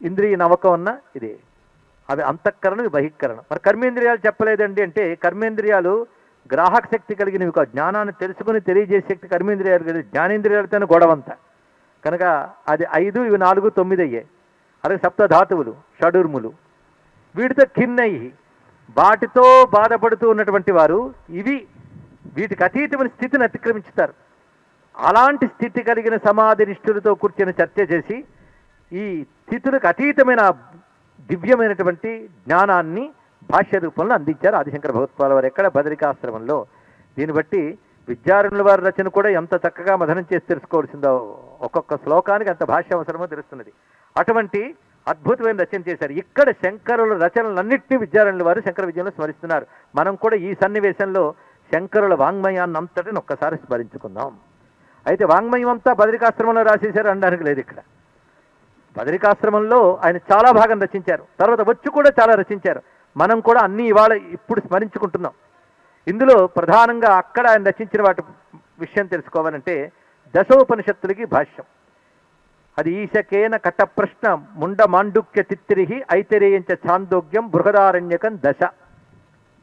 ఇంద్రియ నవకం ఉన్న ఇదే. అవి అంతఃకరణ బహిష్కరణం మరి కర్మేంద్రియాలు చెప్పలేదండి అంటే కర్మేంద్రియాలు గ్రాహక శక్తి కలిగినవి కాదు జ్ఞానాన్ని తెలుసుకుని తెలియజేసే శక్తి కర్మేంద్రియాలు కలిగి జ్ఞానేంద్రియాలతోనే గొడవంత. కనుక అది ఐదు ఇవి నాలుగు తొమ్మిది అయ్యాయి అలాగే సప్త ధాతువులు వీటితో కిన్నయ్యి వాటితో బాధపడుతూ ఉన్నటువంటి వారు ఇవి వీటికి అతీతమైన స్థితిని అతిక్రమించుతారు. అలాంటి స్థితి కలిగిన సమాధి నిష్ఠులతో కూర్చొని చర్చ చేసి ఈ స్థితులకు అతీతమైన దివ్యమైనటువంటి జ్ఞానాన్ని భాష్య రూపంలో అందించారు ఆదిశంకర భగవత్పాల వారు. ఎక్కడ? బదరికాశ్రమంలో. దీన్ని బట్టి విద్యారణుల వారి రచన కూడా ఎంత చక్కగా మదనం చేసి తెలుసుకోవాల్సిందో. ఒక్కొక్క శ్లోకానికి అంత భాష అవసరమో తెలుస్తున్నది. అటువంటి అద్భుతమైన రచన చేశారు. ఇక్కడ శంకరుల రచనలన్నింటినీ విద్యారణుల వారు శంకర విజయంలో స్మరిస్తున్నారు. మనం కూడా ఈ సన్నివేశంలో శంకరుల వాంగ్మయాన్ని అంతటిని ఒక్కసారి స్మరించుకుందాం. అయితే వాంగ్మయం అంతా బదరికాశ్రమంలో రాసేశారు అనడానికి లేదు ఇక్కడ. బదరికాశ్రమంలో ఆయన చాలా భాగం రచించారు. తర్వాత వచ్చి కూడా చాలా రచించారు. మనం కూడా అన్ని ఇవాళ ఇప్పుడు స్మరించుకుంటున్నాం. ఇందులో ప్రధానంగా అక్కడ ఆయన రచించిన వాటి విషయం తెలుసుకోవాలంటే దశోపనిషత్తులకి భాష్యం. అది ఈశకేన కటప్రశ్న ముండ మాండుక్య తిత్తిరిహి ఐతరేయంచ ఛాందోగ్యం బృహదారణ్యకం దశ.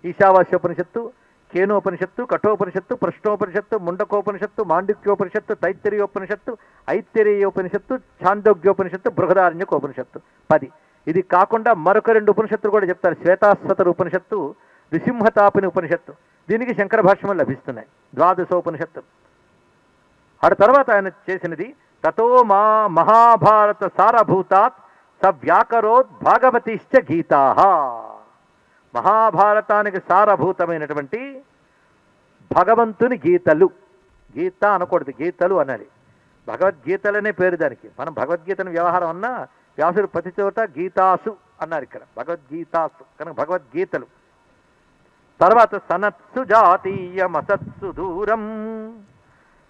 ఈశావాస్యోపనిషత్తు కేనోపనిషత్తు కఠోపనిషత్తు ప్రశ్నోపనిషత్తు ముండకోపనిషత్తు మాండిక్యోపనిషత్తు తైత్తరీయోపనిషత్తు ఐత్తరీయోపనిషత్తు ఛాందోగ్యోపనిషత్తు బృహదారణ్యకోపనిషత్తు. పది. ఇది కాకుండా మరొక రెండు ఉపనిషత్తులు కూడా చెప్తారు. శ్వేతాశ్వతర ఉపనిషత్తు నృసింహతాపిని ఉపనిషత్తు దీనికి శంకర భాష్యములు లభిస్తున్నాయి. ద్వాదశోపనిషత్తు. ఆడ తర్వాత ఆయన చేసినది తతో మా మహాభారత సారభూతాత్ స వ్యాకరోద్ భాగవతిశ్చ గీతా మహాభారతానికి సారభూతమైనటువంటి భగవంతుని గీతలు. గీత అనకూడదు గీతలు అనాలి. భగవద్గీతలనే పేరు దానికి. మనం భగవద్గీతను వ్యవహారం అన్నా వ్యాసుడు ప్రతి చోట గీతాసు అన్నారు ఇక్కడ. భగవద్గీతాసు కనుక భగవద్గీతలు. తర్వాత సనత్సు జాతీయం అసత్సు దూరం.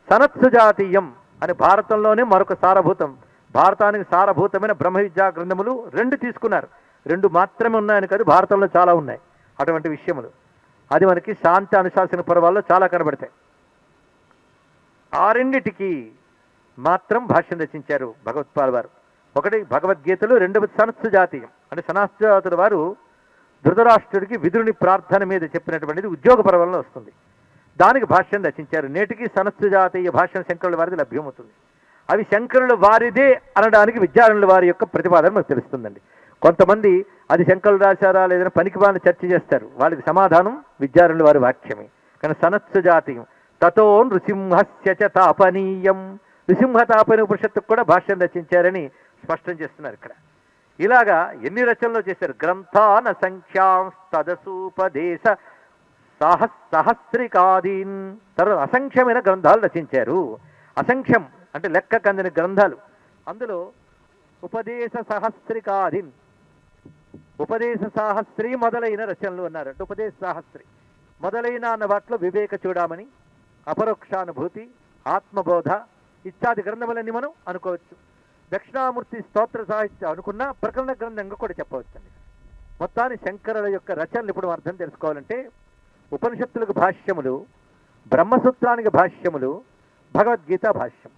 సనత్సు జాతీయం అని భారతంలోనే మరొక సారభూతం. భారతానికి సారభూతమైన బ్రహ్మ విద్యా గ్రంథములు రెండు తీసుకున్నారు. రెండు మాత్రమే ఉన్నాయని కాదు భారతంలో చాలా ఉన్నాయి. అటువంటి విషయములు. అది మనకి శాంతి అనుశాసన పర్వాల్లో చాలా కనబడతాయి. ఆ రెండిటికి మాత్రం భాష్యం రచించారు భగవత్పాల్ వారు. ఒకటి భగవద్గీతలు రెండవ సనస్సు జాతీయం. అంటే సనత్సు జాతుల వారు ధృతరాష్ట్రుడికి విధుని ప్రార్థన మీద చెప్పినటువంటిది ఉద్యోగ పర్వంలో వస్తుంది. దానికి భాష్యం రచించారు. నేటికి సనస్సు జాతీయ భాష్యం శంకరుల వారిది లభ్యమవుతుంది. అవి శంకరుల వారిదే అనడానికి విద్యారణుల వారి యొక్క ప్రతిపాదన మనకు తెలుస్తుందండి. కొంతమంది అది శంకరులు రాశారా లేదని పనికి వాళ్ళని చర్చ చేస్తారు. వాళ్ళకి సమాధానం విద్యారణుల వారి వాక్యమే. కానీ సనత్సు జాతీయం తతో నృసింహస్య తాపనీయం. నృసింహ తాపని ఉపనిషత్తుకు కూడా భాష్యం రచించారని స్పష్టం చేస్తున్నారు ఇక్కడ. ఇలాగా ఎన్ని రచనలు చేశారు? గ్రంథాన సంఖ్యాం తదసూపదేశ సహస్ సహస్రికాదీన్. తర్వాత అసంఖ్యమైన గ్రంథాలు రచించారు. అసంఖ్యం అంటే లెక్క కందిన గ్రంథాలు. అందులో ఉపదేశ సహస్రికాదీన్. ఉపదేశ సాహస్త్రి మొదలైన రచనలు అన్నారంటే ఉపదేశ సాహస్త్రి. మొదలైన అన్న వాటిలో వివేక చూడమని అపరోక్షానుభూతి ఆత్మబోధ ఇత్యాది గ్రంథములన్నీ మనం అనుకోవచ్చు. దక్షిణామూర్తి స్తోత్ర సాహిత్యం అనుకున్న ప్రకరణ గ్రంథంగా కూడా చెప్పవచ్చండి. మొత్తాన్ని శంకరుల యొక్క రచనలు ఇప్పుడు అర్థం తెలుసుకోవాలంటే ఉపనిషత్తులకు భాష్యములు బ్రహ్మసూత్రానికి భాష్యములు భగవద్గీత భాష్యం.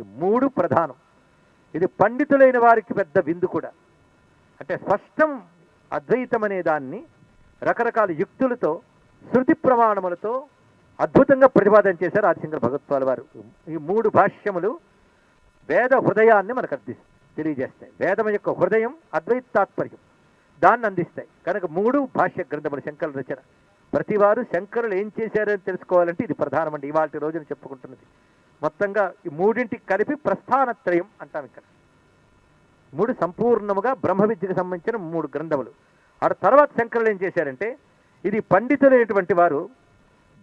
ఈ మూడు ప్రధానం. ఇది పండితులైన వారికి పెద్ద విందు కూడా. అంటే స్పష్టం అద్వైతం అనే దాన్ని రకరకాల యుక్తులతో శృతి ప్రమాణములతో అద్భుతంగా ప్రతిపాదన చేశారు ఆదిశంకర భగవత్వాల వారు. ఈ మూడు భాష్యములు వేద హృదయాన్ని మనకు అందిస్తాయి తెలియజేస్తాయి. వేదం యొక్క హృదయం అద్వైత తాత్పర్యం దాన్ని అందిస్తాయి. కనుక మూడు భాష్య గ్రంథములు శంకరుల రచన. ప్రతివారు శంకరులు ఏం చేశారని తెలుసుకోవాలంటే ఇది ప్రధానమండి. ఇవాళ రోజున చెప్పుకుంటున్నది. మొత్తంగా ఈ మూడింటికి కలిపి ప్రస్థానత్రయం అంటాం ఇక్కడ. మూడు సంపూర్ణముగా బ్రహ్మ విద్యకు సంబంధించిన మూడు గ్రంథములు. ఆ తర్వాత శంకరులు ఏం చేశారంటే ఇది పండితులైనటువంటి వారు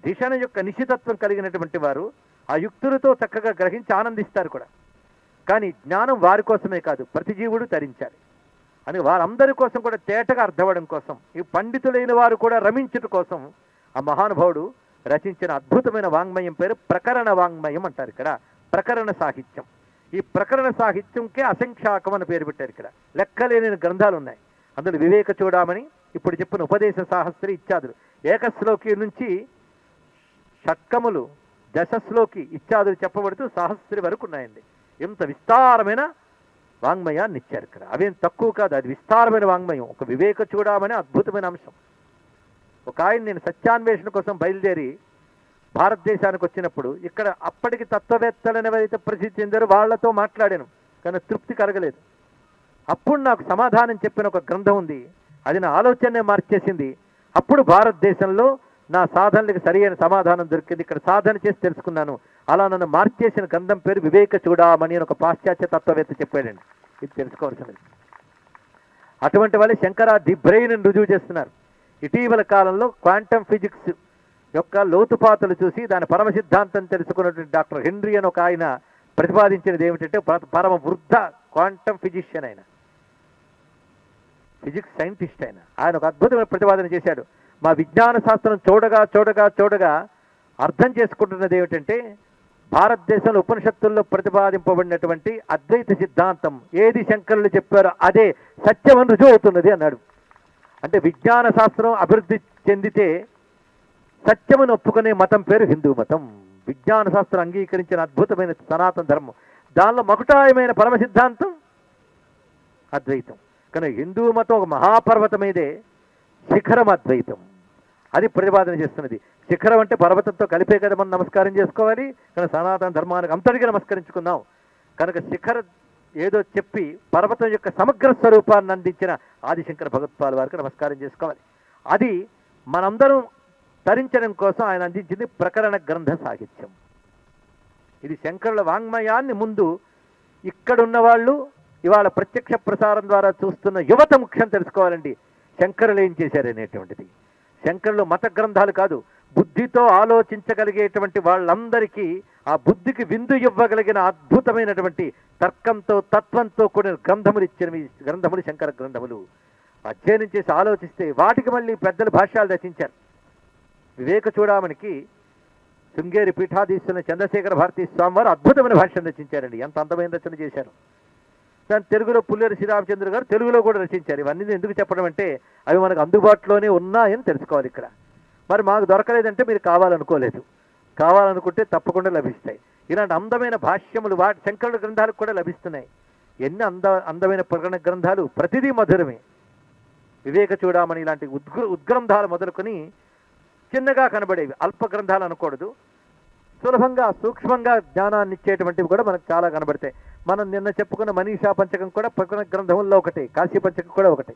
దిశన యొక్క నిశితత్వం కలిగినటువంటి వారు ఆ యుక్తులతో చక్కగా గ్రహించి ఆనందిస్తారు కూడా. కానీ జ్ఞానం వారి కోసమే కాదు ప్రతి జీవుడు తరించాలి అని వారందరి కోసం కూడా తేటగా అర్థమవడం కోసం ఈ పండితులైన వారు కూడా రమించుట కోసం ఆ మహానుభావుడు రచించిన అద్భుతమైన వాంగ్మయం పేరు ప్రకరణ వాంగ్మయం అంటారు ఇక్కడ ప్రకరణ సాహిత్యం. ఈ ప్రకరణ సాహిత్యంకే అసంఖ్యాకం అని పేరు పెట్టారు ఇక్కడ. లెక్కలేని గ్రంథాలు ఉన్నాయి అందులో వివేక చూడమని ఇప్పుడు చెప్పిన ఉపదేశ సాహస్రి ఇత్యాదులు. ఏకశ్లోకి నుంచి షట్కములు దశశ్లోకి ఇత్యాదులు చెప్పబడుతూ సహస్రి వరకు ఉన్నాయండి. ఇంత విస్తారమైన వాంగ్మయాన్ని ఇచ్చారు ఇక్కడ. అవేం తక్కువ కాదు అది విస్తారమైన వాంగ్మయం. ఒక వివేక చూడమని అద్భుతమైన అంశం. ఒక ఆయన నేను సత్యాన్వేషణ కోసం బయలుదేరి భారతదేశానికి వచ్చినప్పుడు ఇక్కడ అప్పటికి తత్వవేత్తలు ఎవరైతే ప్రసిద్ధి చెందారో వాళ్ళతో మాట్లాడాను కానీ తృప్తి కలగలేదు. అప్పుడు నాకు సమాధానం చెప్పిన ఒక గ్రంథం ఉంది అది నా ఆలోచనే మార్చేసింది. అప్పుడు భారతదేశంలో నా సాధనలకు సరైన సమాధానం దొరికింది. ఇక్కడ సాధన చేసి తెలుసుకున్నాను. అలా నన్ను మార్చేసిన గ్రంథం పేరు వివేక చూడామని అని ఒక పాశ్చాత్య తత్వవేత్త చెప్పాడండి. ఇది తెలుసుకోవాల్సినది అటువంటి వాళ్ళే శంకరా ది బ్రెయిన్ రుజువు చేస్తున్నారు. ఇటీవల కాలంలో క్వాంటమ్ ఫిజిక్స్ యొక్క లోతుపాతలు చూసి దాని పరమ సిద్ధాంతం తెలుసుకున్నటువంటి డాక్టర్ హెన్రీ అని ఒక ఆయన ప్రతిపాదించినది ఏమిటంటే పర- పరమ వృద్ధ క్వాంటమ్ ఫిజిషియన్ ఆయన. ఫిజిక్స్ సైంటిస్ట్ ఆయన. ఆయన ఒక అద్భుతమైన ప్రతిపాదన చేశాడు. మా విజ్ఞాన శాస్త్రం చూడగా చూడగా చూడగా అర్థం చేసుకుంటున్నది ఏమిటంటే భారతదేశంలో ఉపనిషత్తుల్లో ప్రతిపాదింపబడినటువంటి అద్వైత సిద్ధాంతం ఏది శంకరులు చెప్పారో అదే సత్యమని రుజువు అవుతున్నది అన్నాడు. అంటే విజ్ఞాన శాస్త్రం అభివృద్ధి చెందితే సత్యమును ఒప్పుకునే మతం పేరు హిందూ మతం. విజ్ఞాన శాస్త్రం అంగీకరించిన అద్భుతమైన సనాతన ధర్మం. దానిలో మకుటాయమైన పరమ సిద్ధాంతం అద్వైతం. కానీ హిందూ మతం ఒక మహాపర్వతమైదే శిఖరం అద్వైతం. అది ప్రతిపాదన చేస్తున్నది. శిఖరం అంటే పర్వతంతో కలిపే కదా మనం నమస్కారం చేసుకోవాలి. కానీ సనాతన ధర్మానికి అంతటిగా నమస్కరించుకుందాం కనుక శిఖర ఏదో చెప్పి పర్వతం యొక్క సమగ్ర స్వరూపాన్ని అందించిన ఆదిశంకర భగవత్పాల్ వారికి నమస్కారం చేసుకోవాలి. అది మనందరం తరించడం కోసం ఆయన అందించింది ప్రకరణ గ్రంథ సాహిత్యం. ఇది శంకరుల వాంగ్మయాన్ని ముందు ఇక్కడున్న వాళ్ళు ఇవాళ ప్రత్యక్ష ప్రసారం ద్వారా చూస్తున్న యువత ముఖ్యం తెలుసుకోవాలండి. శంకరులు ఏం చేశారనేటువంటిది శంకరులు మత గ్రంథాలు కాదు బుద్ధితో ఆలోచించగలిగేటువంటి వాళ్ళందరికీ ఆ బుద్ధికి విందు ఇవ్వగలిగిన అద్భుతమైనటువంటి తర్కంతో తత్వంతో కూడిన గ్రంథములు ఇచ్చినవి గ్రంథములు శంకర గ్రంథములు. అధ్యయనం చేసి ఆలోచిస్తే వాటికి మళ్ళీ పెద్దలు భాష్యాలు రచించారు. వివేక చూడామణికి శృంగేరి పీఠాధీశులైన చంద్రశేఖర భారతీ స్వామి వారు అద్భుతమైన భాష్యం రచించారండి. ఎంత అందమైన రచన చేశారు. దాని తెలుగులో పుల్లేరు శ్రీరామచంద్ర గారు తెలుగులో కూడా రచించారు. ఇవన్నీ ఎందుకు చెప్పడం అంటే అవి మనకు అందుబాటులోనే ఉన్నాయని తెలుసుకోవాలి ఇక్కడ. మరి మాకు దొరకలేదంటే మీరు కావాలనుకోలేదు. కావాలనుకుంటే తప్పకుండా లభిస్తాయి. ఇలాంటి అందమైన భాష్యములు వాటి శంకరుల గ్రంథాలకు కూడా లభిస్తున్నాయి. ఎన్ని అంద అందమైన ప్రకటన గ్రంథాలు? ప్రతిదీ మధురమే. వివేక చూడమని ఇలాంటి ఉద్గ్ర ఉద్గ్రంథాలు మొదలుకొని చిన్నగా కనబడేవి. అల్ప గ్రంథాలు అనకూడదు. సులభంగా సూక్ష్మంగా జ్ఞానాన్ని ఇచ్చేటువంటివి కూడా మనకు చాలా కనబడతాయి. మనం నిన్న చెప్పుకున్న మనీషా పంచకం కూడా ప్రకరణ గ్రంథంలో ఒకటి కాశీ పంచకం కూడా ఒకటి.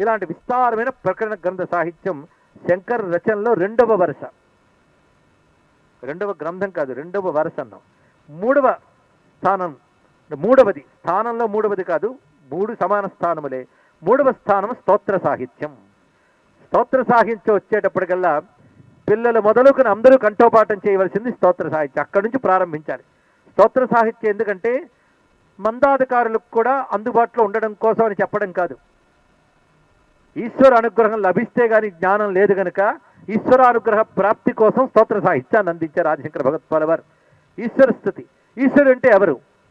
ఇలాంటి విస్తారమైన ప్రకరణ గ్రంథ సాహిత్యం శంకర్ రచనలో రెండవ వరుస. రెండవ గ్రంథం కాదు రెండవ వరుస అన్నాం. మూడవ స్థానం మూడవది. స్థానంలో మూడవది కాదు మూడు సమాన స్థానములే. మూడవ స్థానం స్తోత్ర సాహిత్యం. స్తోత్ర సాహిత్యం వచ్చేటప్పటికల్లా పిల్లలు మొదలుకుని అందరూ కంఠోపాఠం చేయవలసింది స్తోత్ర సాహిత్యం. అక్కడి నుంచి ప్రారంభించాలి. స్తోత్ర సాహిత్యం ఎందుకంటే మందాధికారులకు కూడా అందుబాటులో ఉండడం కోసం అని చెప్పడం కాదు. ఈశ్వర అనుగ్రహం లభిస్తే కానీ జ్ఞానం లేదు కనుక ఈశ్వర అనుగ్రహ ప్రాప్తి కోసం స్తోత్ర సాహిత్యాన్ని అందించారు ఆదిశంకర భగత్పాల వారు ఈశ్వర స్థుతి. ఈశ్వరుడు అంటే ఎవరు?